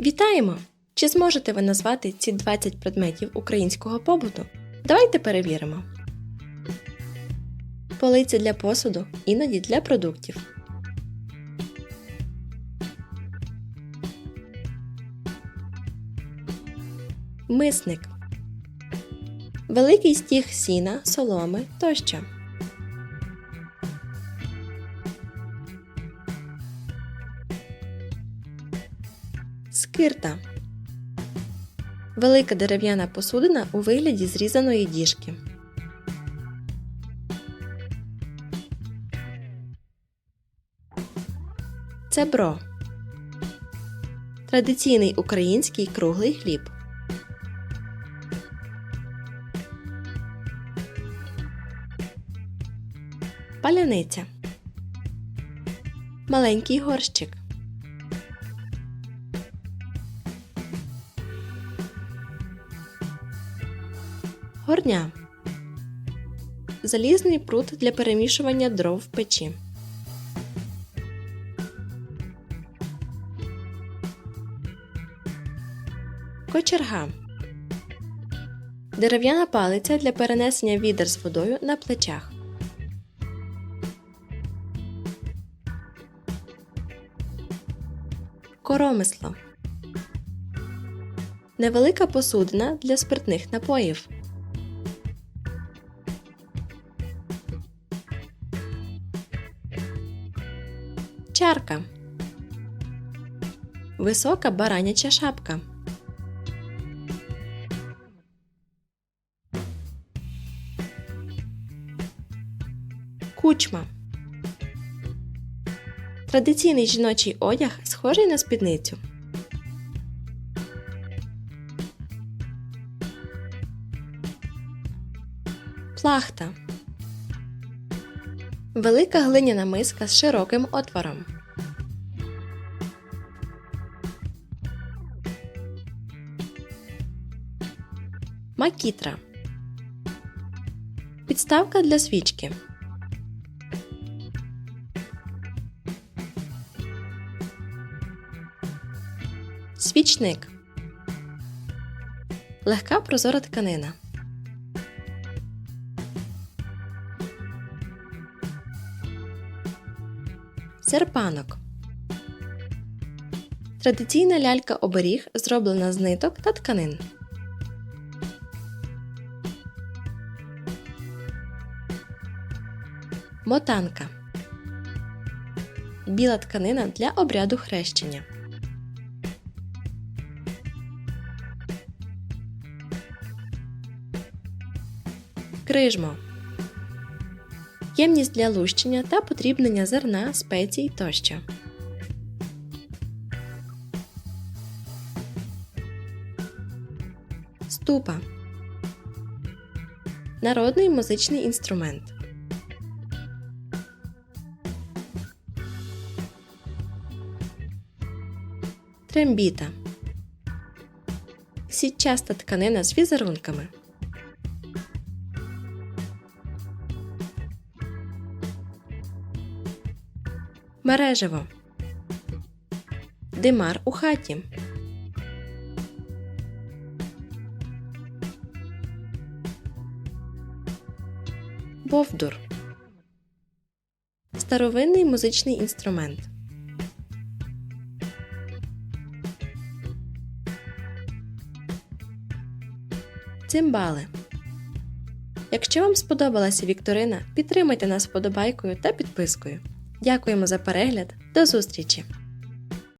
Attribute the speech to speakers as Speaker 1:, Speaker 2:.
Speaker 1: Вітаємо! Чи зможете ви назвати ці 20 предметів українського побуту? Давайте перевіримо. Полиця для посуду, іноді для продуктів. Мисник. Великий стіг сіна, соломи тощо. Скирта. Велика дерев'яна посудина у вигляді зрізаної діжки. Цебро. Традиційний український круглий хліб. Паляниця. Маленький горщик. Горня. Залізний прут для перемішування дров в печі. Кочерга. Дерев'яна палиця для перенесення відер з водою на плечах. Коромисло. Невелика посудина для спиртних напоїв. Чарка. Висока бараняча шапка. Кучма. Традиційний жіночий одяг, схожий на спідницю. Плахта. Велика глиняна миска з широким отвором. Макітра. Підставка для свічки. Свічник. Легка прозора тканина. Серпанок. Традиційна лялька оберіг зроблена з ниток та тканин. Мотанка. Біла тканина для обряду хрещення. Крижмо. Ємність для лущення та подрібнення зерна, спецій тощо. Ступа. Народний музичний інструмент. Трембіта. Сітчаста тканина з візерунками. Мережево. Димар у хаті. Бовдур. Старовинний музичний інструмент. Цимбали. Якщо вам сподобалася Вікторина, підтримайте нас вподобайкою та підпискою. Дякуємо за перегляд. До зустрічі!